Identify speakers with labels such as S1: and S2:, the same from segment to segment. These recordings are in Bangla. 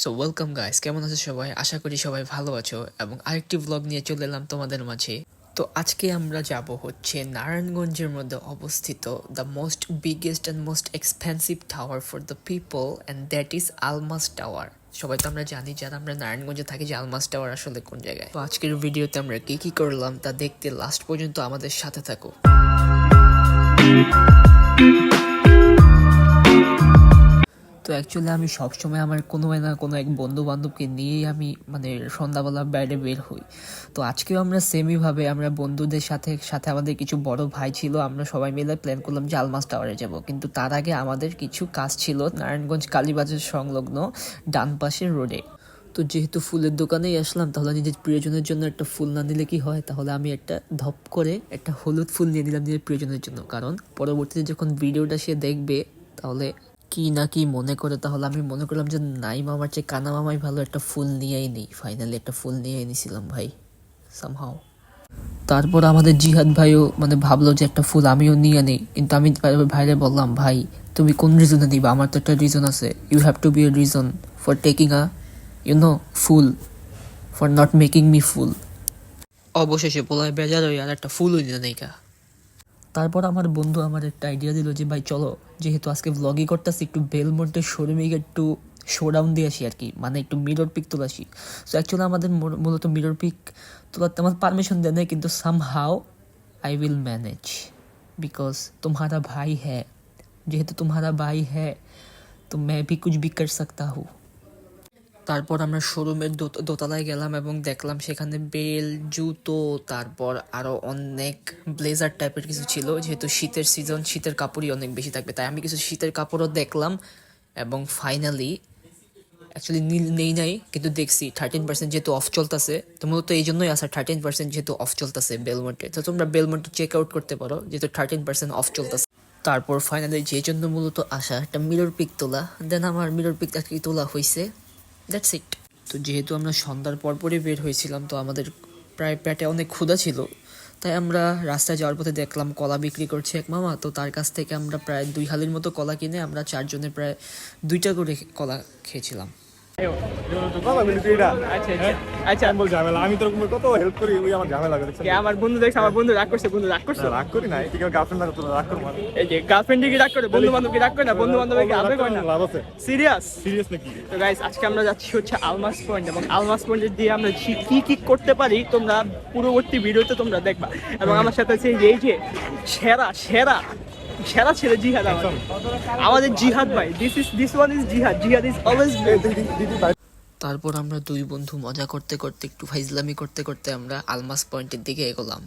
S1: সো ওয়েলকাম গাইস কেমন আছো সবাই? আশা করি সবাই ভালো আছো এবং আরেকটি ব্লগ নিয়ে চলে এলাম তোমাদের মাঝে। তো, আজকে আমরা যাব হচ্ছে নারায়ণগঞ্জের মধ্যে অবস্থিত the most biggest and most expensive tower for the people and that is Almas tower সবাই তো আমরা জানি যারা আমরা নারায়ণগঞ্জে থাকি যে আলমাস টাওয়ার আসলে কোন জায়গায়। তো, আজকের ভিডিওতে আমরা কি কি করলাম তা দেখতে লাস্ট পর্যন্ত আমাদের সাথে থাকো। অ্যাকচুয়ালি আমি সবসময় আমার কোনো না কোনো এক বন্ধু বান্ধবকে নিয়েই আমি মানে সন্ধ্যাবেলা বাইরে বের হই। তো আজকেও আমরা সেমইভাবে আমরা বন্ধুদের সাথে সাথে আমাদের কিছু বড় ভাই ছিল, আমরা সবাই মিলে প্ল্যান করলাম যে আলমাস টাওয়ারে যাব। কিন্তু তার আগে আমাদের কিছু কাজ ছিল নারায়ণগঞ্জ কালীবাজার সংলগ্ন ডান পাশের রোডে তো যেহেতু ফুলের দোকানেই আসলাম, তাহলে নিজের প্রিয়জনের জন্য একটা ফুল না নিলে কি হয়? তাহলে আমি একটা ধপ করে একটা হলুদ ফুল নিয়ে নিলাম নিজের প্রিয়জনের জন্য। কারণ পরবর্তীতে যখন ভিডিওটা সে দেখবে, তাহলে কি না কি মনে করে তাহলে আমি মনে করলাম যে নাই মামার চেয়ে কানা মামাই ভালো, একটা ফুল নিয়েই নেই। ফাইনালি একটা ফুল নিয়েই নিছিলাম ভাই সামহাও তারপর আমাদের জিহাদ ভাইও মানে ভাবলো যে একটা ফুল আমিও নিয়ে নেই। কিন্তু আমি ভাইরে বললাম, ভাই, তুমি কোন রিজনে নিবা? আমার তো একটা রিজন আছে। You have to be a reason for taking a you know fool for not making me fool অবশেষে পোলায় বেজার হয়ে আর একটা ফুলও নিয়ে নেই কা তারপর আমার বন্ধু আমার একটা আইডিয়া দিল যে ভাই চলো যেহেতু আজকে ভ্লগই করতেছি একটু বেলমন্টের শোরুমে গিয়ে একটু শোডাউন দিয়ে আসি আর কি মানে একটু মিরর পিক তোলা আসি সো অ্যাকচুয়ালি আমাদের মূল- মূলত মিরর পিক তোলাতে আমার পারমিশন দেয় নাই কিন্তু somehow I will manage because तुम्हारा भाई है যেহেতু तुम्हारा भाई है तो मैं भी कुछ भी कर सकता हूँ তারপর আমরা শোরুমের দোত- দোতলায় গেলাম এবং দেখলাম সেখানে বেল, জুতো, তারপর আরও অনেক ব্লেজার টাইপের কিছু ছিল। যেহেতু শীতের সিজন শীতের কাপড়ই অনেক বেশি থাকবে, তাই আমি কিছু শীতের কাপড়ও দেখলাম এবং ফাইনালি অ্যাকচুয়ালি নীল নেই নাই, কিন্তু দেখছি থার্টিন পার্সেন্ট যেহেতু অফ চলতেছে, তো মূলত এই জন্যই আসা থার্টিন পার্সেন্ট যেহেতু অফ চলতেছে বেলমন্টে তো তোমরা বেলমন্টে চেক আউট করতে পারো, যেহেতু থার্টিন পার্সেন্ট অফ চলতেছে। তারপর ফাইনালি যে জন্য মূলত আসা, একটা মিরর পিক তোলা। দেন আমার মিরর পিক তোলা হয়েছে দ্যাটস ইট তো যেহেতু আমরা সন্ধ্যার পরপরই বের হয়েছিলাম, তো আমাদের প্রায় পেটে অনেক ক্ষুধা ছিল, তাই আমরা রাস্তায় যাওয়ার পথে দেখলাম কলা বিক্রি করছে এক মামা। তো তার কাছ থেকে আমরা প্রায় দুই হালির মতো কলা কিনে আমরা চারজনে প্রায় দুইটা করে কলা খেয়েছিলাম।
S2: আচ্ছা আচ্ছা। আচ্ছা।
S3: আমি বল ঝামেলা। আমি তোর কত হেল্প করি ওই আমার ঝামেলা লাগে
S2: কে আমার বন্ধু দেখছে আমার বন্ধু রাগ করছে বন্ধু রাগ করছে।
S3: রাগ করি না ঠিক গার্লফ্রেন্ড না তোর রাগ করব
S2: এই যে গার্লফ্রেন্ড কি রাগ করে বন্ধু বান্ধব কি রাগ করে না? বন্ধু বান্ধব কি আবে করে না?
S3: লাভ আছে।
S2: সিরিয়াস
S3: সিরিয়াস নাকি?
S2: তো গাইস আজকে আমরা যাচ্ছি হচ্ছে আলমাস পয়েন্ট এবং আলমাস পয়েন্টে দিয়ে আমরা কি- কি কি করতে পারি তোমরা পূর্ববর্তী ভিডিওতে তোমরা দেখবা। এবং আমার সাথে আছে এই যে সেরা সেরা। সেরা ছেলে জিহাদ আমাদের। আমাদের জিহাদ ভাই। This is this one is Jihad. Jihad is always
S1: তারপর আমরা দুই বন্ধু মজা করতে করতে একটু ফাইজলামি করতে করতে আমরা আলমাস পয়েন্টের দিকে এগোলাম।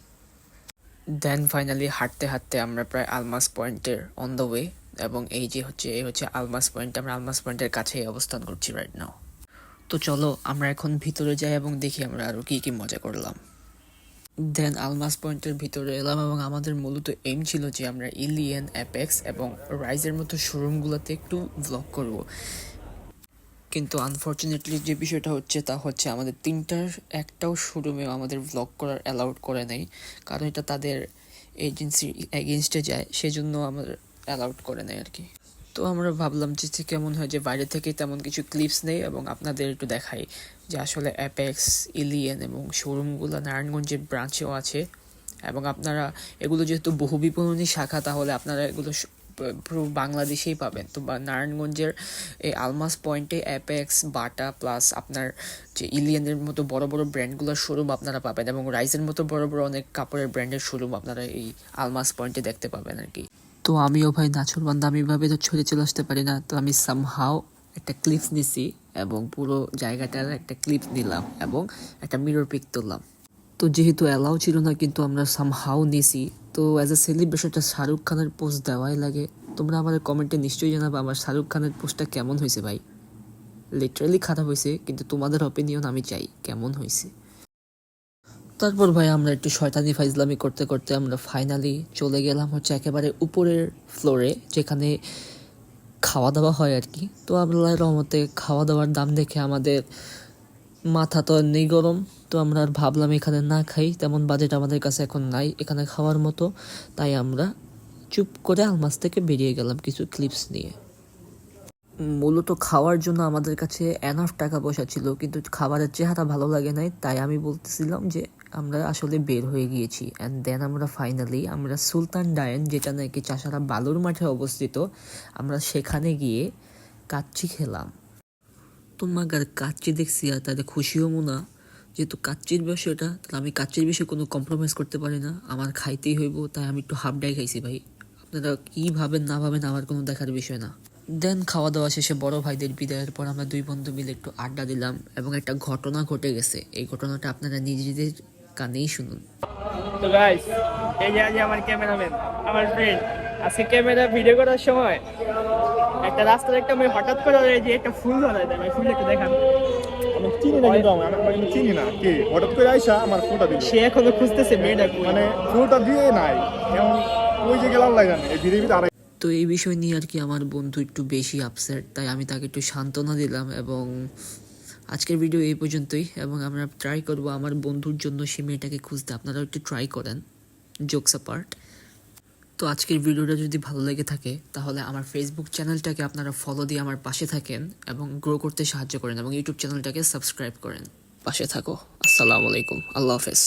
S1: দেন ফাইনালি হাঁটতে হাঁটতে আমরা প্রায় আলমাস পয়েন্টের অন দ্য ওয়ে এবং এই যে হচ্ছে এই হচ্ছে আলমাস পয়েন্ট আমরা আলমাস পয়েন্টের কাছেই অবস্থান করছি রাইট নাও তো চলো আমরা এখন ভিতরে যাই এবং দেখি আমরা আরও কি কি মজা করলাম। দেন আলমাস পয়েন্টের ভিতরে এলাম এবং আমাদের মূলত এম ছিল যে আমরা ইলিয়েন অ্যাপেক্স এবং রাইজের মতো শোরুমগুলোতে একটু ব্লগ করব। কিন্তু আনফর্চুনেটলি যে বিষয়টা হচ্ছে তা হচ্ছে আমাদের তিনটার একটাও শোরুমে আমাদের ব্লগ করার অ্যালাউড করে নাই। কারণ এটা তাদের এজেন্সির এগেনস্টে যায়, সেজন্য আমাদের অ্যালাউড করে নেয় আর কি তো আমরা ভাবলাম যে কেমন হয় যে বাইরে থেকে তেমন কিছু ক্লিপস নেই এবং আপনাদের একটু দেখাই। যে আসলে অ্যাপেক্স ইলিয়েন এবং শোরুমগুলো নারায়ণগঞ্জের ব্রাঞ্চেও আছে এবং আপনারা এগুলো যেহেতু বহু বিপণনী শাখা, তাহলে আপনারা এগুলো পুরো বাংলাদেশেই পাবেন। তো বা নারায়ণগঞ্জের এই আলমাস পয়েন্টে অ্যাপেক্স বাটা প্লাস আপনার যে ইলিয়ানের মতো বড় বড় ব্র্যান্ডগুলোর শোরুম আপনারা পাবেন এবং রাইজের মতো বড় বড় অনেক কাপড়ের ব্র্যান্ডের শোরুম আপনারা এই আলমাস পয়েন্টে দেখতে পাবেন আর কি। তো আমিও ভাই নাছর বান্ধা আমি ভাবে তো ছড়ে চলে আসতে পারি না। তো আমি সামহাও একটা ক্লিপস নিছি। এবং পুরো জায়গাটার একটা ক্লিপ নিলাম এবং একটা মিরর পিক তুললাম। তো যেহেতু অ্যালাউ ছিল না, কিন্তু আমরা সামহাও নিছি। তো অ্যাজ এ সেলিব্রেশনটা শাহরুখ খানের পোস্ট দেওয়াই লাগে। তোমরা আমাদের কমেন্টে নিশ্চয়ই জানাবে আমার শাহরুখ খানের পোস্টটা কেমন হয়েছে ভাই। লিটারালি খারাপ হয়েছে, কিন্তু তোমাদের অপিনিয়ন আমি চাই কেমন হয়েছে। তারপর ভাই আমরা একটু শয়তানি ফাইজলামি করতে করতে আমরা ফাইনালি চলে গেলাম হচ্ছে একেবারে উপরের ফ্লোরে যেখানে খাওয়া দাওয়া হয় আর কি তো আল্লাহ রহমতে খাওয়া দাওয়ার দাম দেখে আমাদের মাথা তো নেই গরম। তো আমরা আর ভাবলাম এখানে না খাই, তেমন বাজেট আমাদের কাছে এখন নাই এখানে খাওয়ার মতো। তাই আমরা চুপ করে আলমাস থেকে বেরিয়ে গেলাম কিছু ক্লিপস নিয়ে। মূলত খাওয়ার জন্য আমাদের কাছে এনাফ টাকা পয়সা ছিল, কিন্তু খাবারের চেহারা ভালো লাগে নাই, তাই আমি বলতেছিলাম যে আমরা আসলে বের হয়ে গিয়েছি। অ্যান্ড দেন আমরা ফাইনালি আমরা সুলতান ডায়েন, যেটা নাকি চাষারা বালুর মাঠে অবস্থিত, আমরা সেখানে গিয়ে কাচ্চি খেলাম। তোমার কাচ্চি দেখছি আর তাদের খুশি খুশিও না যেহেতু কাচ্চির বিষয়টা, তাহলে আমি কাচ্চির বিষয়ে কোনো কম্প্রোমাইজ করতে পারি না। আমার খাইতেই হইব, তাই আমি একটু হাফ ডাই খাইছি ভাই। আপনারা কী ভাবেন, না ভাবেন আমার কোনো দেখার বিষয় না। দেন খাওয়া দাওয়া শেষে বড় ভাইদের বিদায়ের পর আমরা দুই বন্ধু মিলে একটু আড্ডা দিলাম এবং একটা ঘটনা ঘটে গেছে। এই ঘটনাটা আপনারা নিজেদের কানেই শুনুন।
S2: তো গাইস এই যে আজ আমার ক্যামেরাম্যান আমার ফ্রেন্ড আজকে ক্যামেরা ভিডিও করার সময় একটা রাস্তার একটা মেয়ে হঠাৎ করে এই যে একটা ফুল ধরায় দেয় আমি ফুল একটু দেখান।
S3: আমি চিনি না কিন্তু আমি আমি কিন্তু চিনি না। কে? হঠাৎ করে আইসা আমার ফোনটা দিল।
S2: সে এখনও খুঁজতেছে মেয়েটা
S3: মানে দিয়ে নাই। এমন ওই যে গেলাম লাগে জানে এই ভিড়ে ভিতরে
S1: তো এই বিষয় নিয়ে আর কি আমার বন্ধু একটু বেশি আপসেট তাই আমি তাকে একটু সান্ত্বনা দিলাম এবং আজকের ভিডিও এই পর্যন্তই, এবং আমরা ট্রাই করব আমার বন্ধুর জন্য সে মেয়েটাকে খুঁজতে। আপনারাও একটু ট্রাই করেন জোকস পার্ট তো আজকের ভিডিওটা যদি ভালো লেগে থাকে, তাহলে আমার ফেসবুক চ্যানেলটাকে আপনারা ফলো দিয়ে আমার পাশে থাকেন, এবং গ্রো করতে সাহায্য করেন, এবং ইউটিউব চ্যানেলটাকে সাবস্ক্রাইব করেন। পাশে থাকো। আসসালামু আলাইকুম। আল্লাহ হাফেজ।